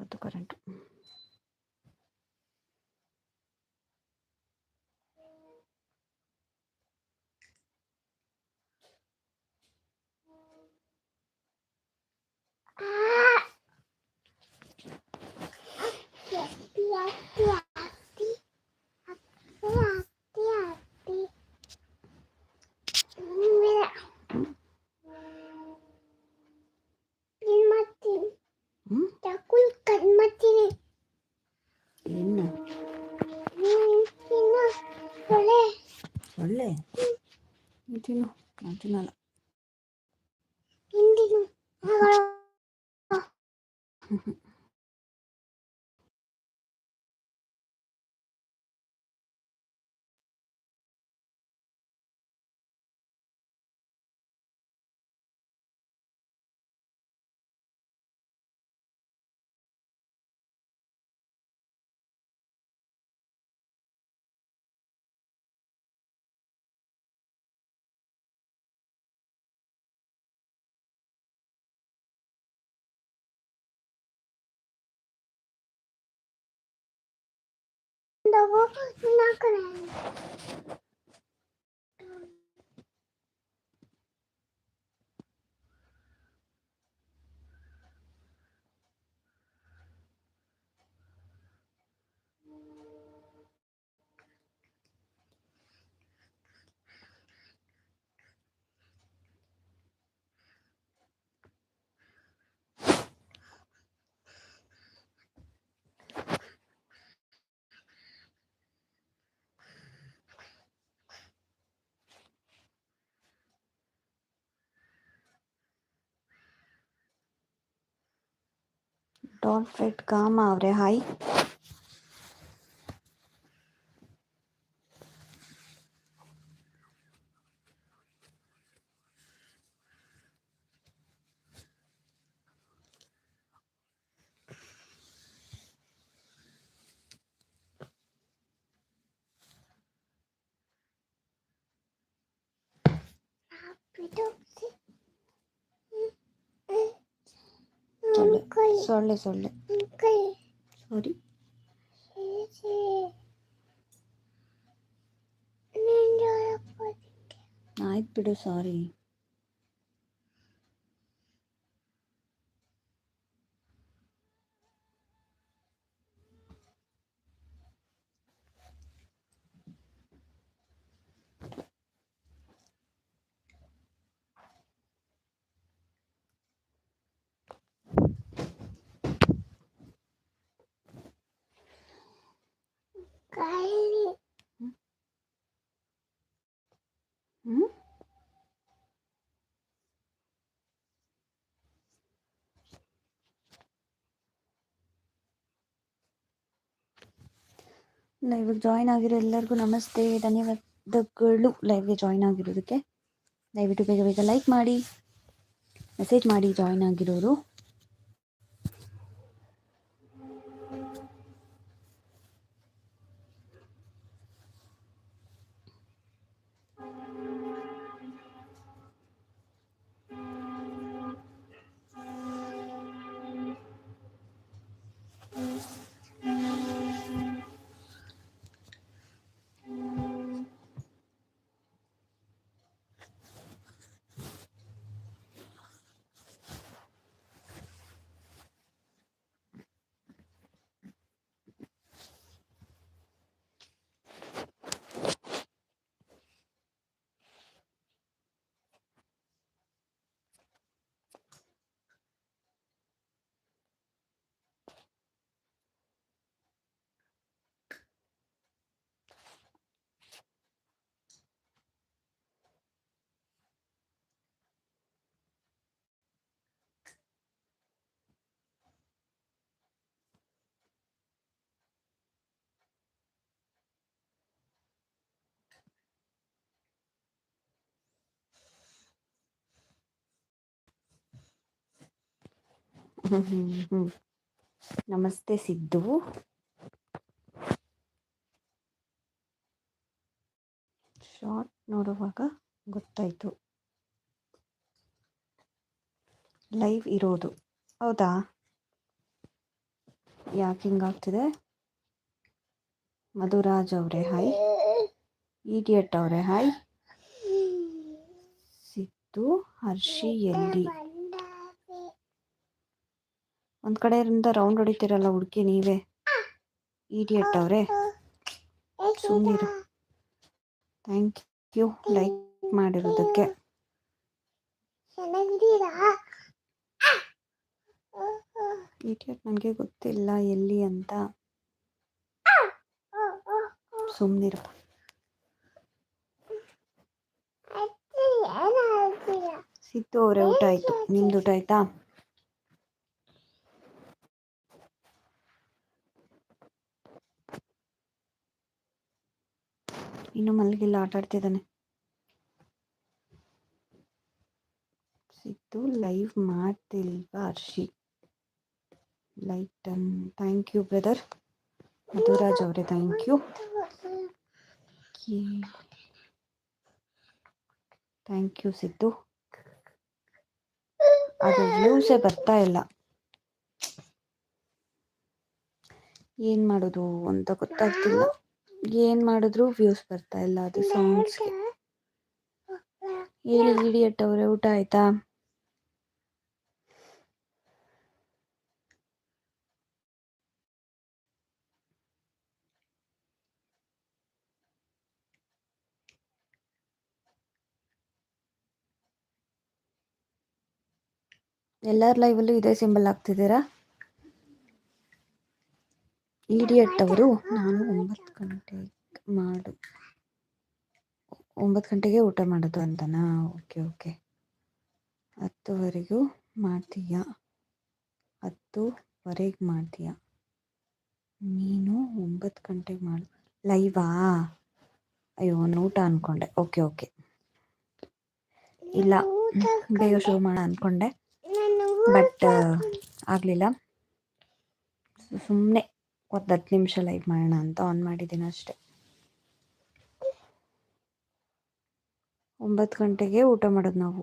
ಅದು ಕರೆಂಟು 哎呦完进来了。ನೀನ್ ತಿನ್ನು ನಾನು टोल रेट काम आव रहे हाई ಸೊಳ್ಳೆ ಸೊಳ್ಳೆ ಸಾರಿ ಆಯ್ತು ಬಿಡು ಸಾರಿ ಹ್ಞೂ ಲೈವಿಗೆ ಜಾಯ್ನ್ ಆಗಿರೋ ಎಲ್ಲರಿಗೂ ನಮಸ್ತೆ. ಧನ್ಯವಾದಗಳು. ಲೈವ್ಗೆ ಜಾಯ್ನ್ ಆಗಿರೋದಕ್ಕೆ. ದಯವಿಟ್ಟು ಬೇಗ ಬೇಗ ಲೈಕ್ ಮಾಡಿ. ಮೆಸೇಜ್ ಮಾಡಿ ಜಾಯ್ನ್ ಆಗಿರೋರು. ನಮಸ್ತೆ ಸಿದ್ದು. ಶಾರ್ಟ್ ನೋಡುವಾಗ ಗೊತ್ತಾಯ್ತು. ಲೈವ್ ಇರೋದು. ಹೌದಾ? ಯಾಕೆ ಹಿಂಗಾಗ್ತಿದೆ? ಮಧುರಾಜ್ ಅವರೇ, ಹಾಯ್. ಈಡಿಯಟ್ ಅವರೇ, ಹಾಯ್. ಸಿದ್ದು, ಹರ್ಷಿ, ಎಲ್ಲಿ? ಒಂದು ಕಡೆಯಿಂದ ರೌಂಡ್ ಹೊಡಿತೀರಲ್ಲ ಹುಡುಕಿ ನೀವೇ? ಇಡಿಯಟ್ ಅವರೇ. ಸುಮ್ಮನಿರು ಥ್ಯಾಂಕ್ ಯು ಲೈಕ್ ಮಾಡಿರೋದಕ್ಕೆ. ಇಡಿಯಟ್ ನನಗೆ ಗೊತ್ತಿಲ್ಲ ಎಲ್ಲಿ ಅಂತ. ಸುಮ್ಮನಿರಪ್ಪ ಸಿದ್ದು ಅವರೇ, ಊಟ ಆಯಿತು. ನಿಮ್ದು ಊಟ ಆಯ್ತಾ? ಇನ್ನು ಮಲಗಿಲ್ಲ, ಆಟ ಆಡ್ತಿದ್ದಾನೆ. Siddu live ಮಾಡ್ತಿಲ್ವಾ Arshi light thank you brother Madhuraj ಅವರೇ thank you thank you Siddu. ಅದು ವ್ಯೂಸೇ ಬರ್ತಾ ಇಲ್ಲ. ಏನು ಮಾಡೋದು ಅಂತ ಗೊತ್ತಾಗ್ತಿಲ್ಲ. ಏನು ಮಾಡಿದ್ರು ವ್ಯೂಸ್ ಬರ್ತಾ ಇಲ್ಲ ಅದು ಸಾಂಗ್ಸ್ಗೆ ಹೇಳಿ ಇಡಿಯಟ್ ಅವರೇ, ಊಟ ಆಯ್ತಾ? ಎಲ್ಲರ ಲೈವಲ್ಲೂ ಇದೇ ಸಿಂಬಲ್ ಆಗ್ತಿದ್ದೀರಾ ಇಡಿಯಟ್ ಅವರು ನಾನು ಒಂಬತ್ತು ಗಂಟೆಗೆ ಮಾಡು ಒಂಬತ್ತು ಗಂಟೆಗೆ ಊಟ ಮಾಡೋದು ಅಂತನಾ? Okay okay. ಹತ್ತುವರೆಗೂ ಮಾಡ್ತೀಯಾ? ಹತ್ತುವರೆಗೆ ಮಾಡ್ತೀಯಾ? ನೀನು ಒಂಬತ್ತು ಗಂಟೆಗೆ ಮಾಡು. ಲೈವಾ? ಅಯ್ಯೋ ಊಟ ಅಂದ್ಕೊಂಡೆ ಓಕೆ ಓಕೆ. ಇಲ್ಲ ಬೇಗ ಶುರು ಮಾಡ ಅನ್ಕೊಂಡೆ. ಬಟ್ ಆಗಲಿಲ್ಲ. ಸುಮ್ಮನೆ ಒಂದು ಹತ್ತು ನಿಮಿಷ ಲೈವ್ ಮಾಡೋಣ ಅಂತ ಆನ್ ಮಾಡಿದ್ದೀನಿ ಅಷ್ಟೆ. ಒಂಬತ್ತು ಗಂಟೆಗೆ ಊಟ ಮಾಡೋದು ನಾವು.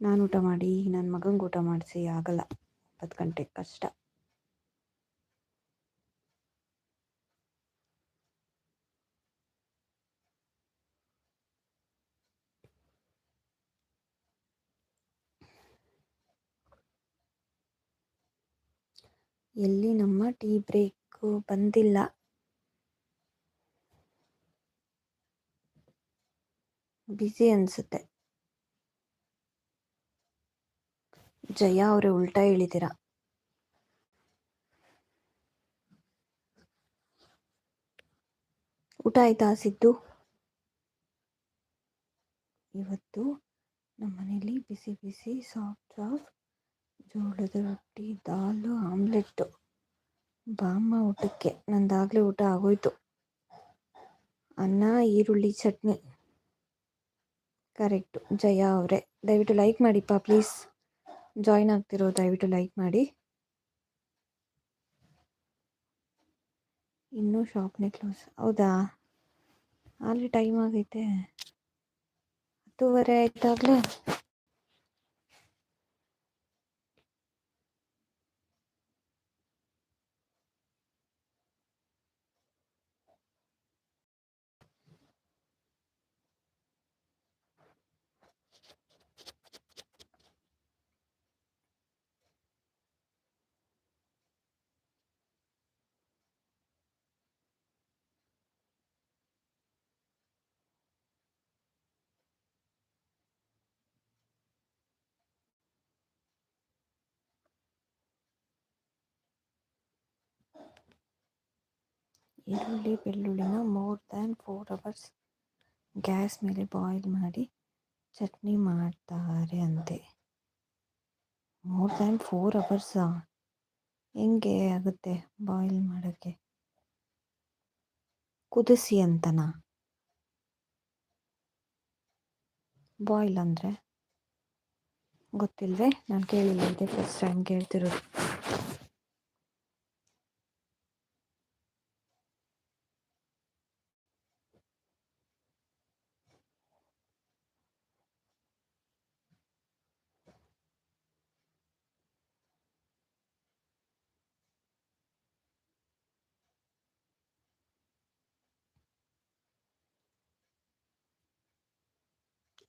ನಾನು ಊಟ ಮಾಡಿ ನನ್ನ ಮಗಂಗೆ ಊಟ ಮಾಡಿಸಿ, ಆಗಲ್ಲ. ಒಂಬತ್ತು ಗಂಟೆಗೆ ಕಷ್ಟ. ಎಲ್ಲಿ ನಮ್ಮ ಟೀ ಬ್ರೇಕು ಬಂದಿಲ್ಲ. ಬ್ಯುಸಿ ಅನಿಸುತ್ತೆ. ಜಯ ಅವರೇ ಉಲ್ಟಾ ಹೇಳಿದ್ದೀರ? ಊಟ ಆಯ್ತಾ ಸಿದ್ದು? ಇವತ್ತು ನಮ್ಮ ಮನೇಲಿ ಬಿಸಿ ಬಿಸಿ ಸಾಫ್ಟ್ ಸಾಫ್ಟ್ ಜೋಳದ ರೊಟ್ಟಿ, ದಾಲು, ಆಮ್ಲೆಟ್ಟು. ಬಾಮ್ಮ ಊಟಕ್ಕೆ. ನಂದಾಗಲೇ ಊಟ ಆಗೋಯ್ತು. ಅನ್ನ, ಈರುಳ್ಳಿ, ಚಟ್ನಿ. ಕರೆಕ್ಟು. ಜಯ ಅವರೇ. ದಯವಿಟ್ಟು ಲೈಕ್ ಮಾಡಿಪ್ಪ ಪ್ಲೀಸ್. ಜಾಯ್ನ್ ಆಗ್ತಿರೋ, ದಯವಿಟ್ಟು ಲೈಕ್ ಮಾಡಿ. ಇನ್ನೂ ಶಾಪ್ನೇ ಕ್ಲೋಸ್. ಹೌದಾ? ಅಲ್ಲಿ ಟೈಮ್ ಆಗೈತೆ. ಹತ್ತೂವರೆ ಆಯ್ತಾಗಲೇ ಈರುಳ್ಳಿ, ಬೆಳ್ಳುಳ್ಳಿನ more than four hours gas ಮೇಲೆ ಬಾಯ್ಲ್ ಮಾಡಿ ಚಟ್ನಿ ಮಾಡ್ತಾರೆ ಅಂತೆ. ಮೋರ್ ದ್ಯಾನ್ ಫೋರ್ ಅವರ್ಸಾ ಹೆಂಗೆ ಆಗುತ್ತೆ ಬಾಯ್ಲ್ ಮಾಡೋಕ್ಕೆ? ಕುದಿಸಿ ಅಂತನಾ? ಬಾಯ್ಲ್ ಅಂದರೆ? ಗೊತ್ತಿಲ್ವೇ? ನಾನು ಕೇಳಿಲ್ಲ, ಇದೆ ಫಸ್ಟ್ ಟೈಮ್ ಕೇಳ್ತಿರೋದು.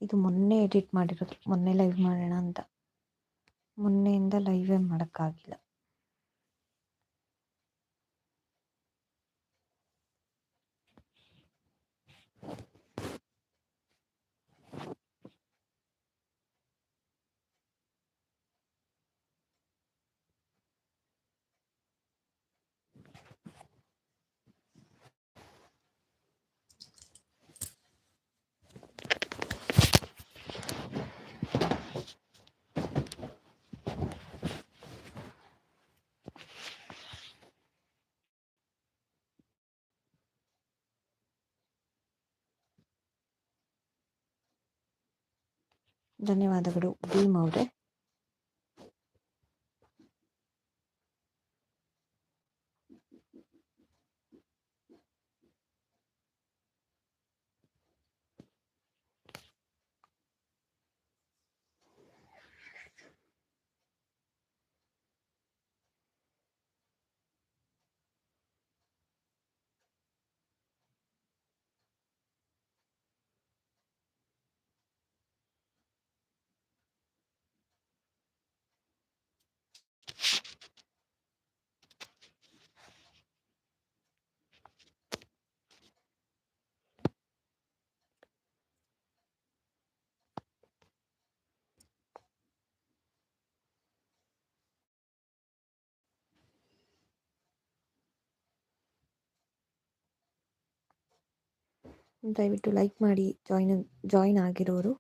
ಇದು ಮೊನ್ನೆ ಎಡಿಟ್ ಮಾಡಿರೋದು ಮೊನ್ನೆ ಲೈವ್ ಮಾಡೋಣ ಅಂತ. ಮೊನ್ನೆಯಿಂದ ಲೈವೇ ಮಾಡೋಕ್ಕಾಗಿಲ್ಲ. ಧನ್ಯವಾದಗಳು ಭೀಮ್ ಅವರೇ ದಯವಿಟ್ಟು ಲೈಕ್ ಮಾಡಿ ಜಾಯಿನ್ ಜಾಯಿನ್ ಆಗಿರೋರು.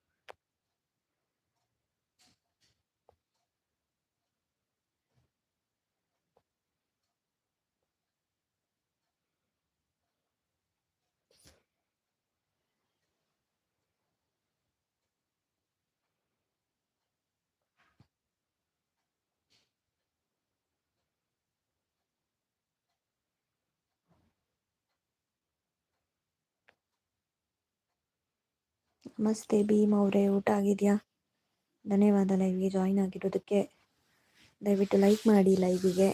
ನಮಸ್ತೆ ಭೀಮ್ ಅವರೇ ಊಟ ಆಗಿದೆಯಾ? ಧನ್ಯವಾದ ಲೈವ್ಗೆ ಜಾಯ್ನ್ ಆಗಿರೋದಕ್ಕೆ. ದಯವಿಟ್ಟು ಲೈಕ್ ಮಾಡಿ ಲೈವಿಗೆ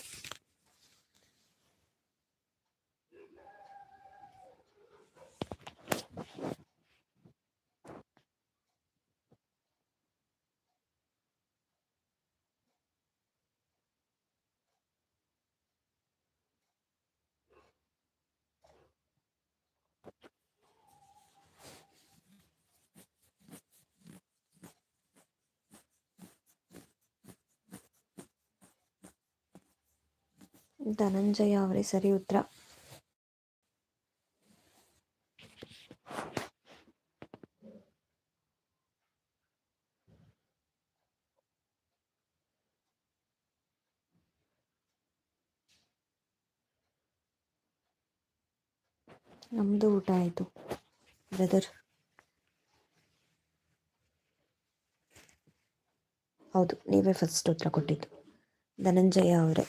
ಧನಂಜಯ ಅವರೇ ಸರಿ ಉತ್ತರ. ನಮ್ಮದು ಊಟ ಆಯಿತು ಬ್ರದರ್ ಹೌದು, ನೀವೇ ಫಸ್ಟ್ ಉತ್ತರ ಕೊಟ್ಟಿದ್ದು. ಧನಂಜಯ ಅವರೇ.